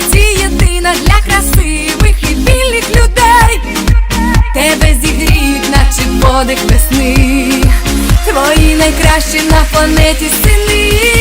серці єдина для красивих і вільних людей. Тебе зігріють, наче подих весни, твої найкращі на планеті сини.